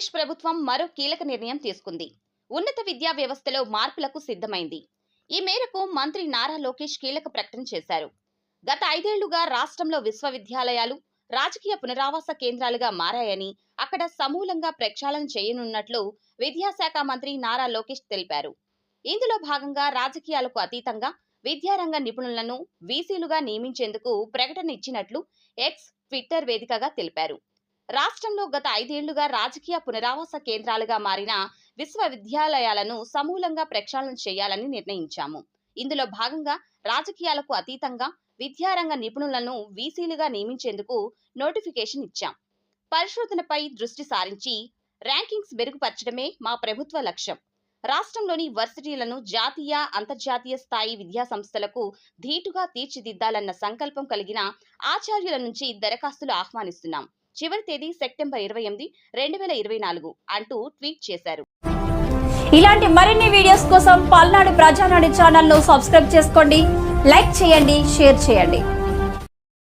ఆంధ్రప్రదేశ్ ప్రభుత్వం మరో కీలక నిర్ణయం తీసుకుంది. ఉన్నత విద్యా వ్యవస్థలో మార్పులకు సిద్ధమైంది. ఈ మేరకు మంత్రి నారా లోకేష్ కీలక ప్రకటన చేశారు. గత ఐదేళ్ళుగా రాష్ట్రంలో విశ్వవిద్యాలయాలు రాజకీయ పునరావాస కేంద్రాలుగా మారాయని అక్కడ సమూలంగా ప్రక్షాళన చేయనున్నట్లు విద్యాశాఖ మంత్రి నారా లోకేష్ తెలిపారు. ఇందులో భాగంగా రాజకీయాలకు అతీతంగా విద్యారంగ నిపుణులను వీసీలుగా నియమించేందుకు ప్రకటన ఇచ్చినట్లు ఎక్స్ ట్విట్టర్ వేదికగా తెలిపారు. రాష్ట్రంలో గత ఐదేళ్ళుగా రాజకీయ పునరావాస కేంద్రాలుగా మారిన విశ్వవిద్యాలయాలను సమూలంగా ప్రక్షాళన చేయాలని నిర్ణయించాము. ఇందులో భాగంగా రాజకీయాలకు అతీతంగా విద్యారంగ నిపుణులను వీసీలుగా నియమించేందుకు నోటిఫికేషన్ ఇచ్చాం. పరిశోధనపై దృష్టి సారించి ర్యాంకింగ్స్ మెరుగుపరచడమే మా ప్రభుత్వ లక్ష్యం. రాష్ట్రంలోని వర్సిటీలను జాతీయ అంతర్జాతీయ స్థాయి విద్యా సంస్థలకు ధీటుగా తీర్చిదిద్దాలన్న సంకల్పం కలిగిన ఆచార్యుల నుంచి దరఖాస్తులు ఆహ్వానిస్తున్నాం. చివరి తేదీ సెప్టెంబర్ ఇరవై ఎనిమిది రెండు వేల ఇరవై నాలుగు అంటూ ట్వీట్ చేశారు. ఇలాంటి మరిన్ని వీడియోస్ కోసం పల్నాడు ప్రజానాడు ఛానల్ను సబ్స్క్రైబ్ చేసుకోండి లైక్ చేయండి షేర్ చేయండి.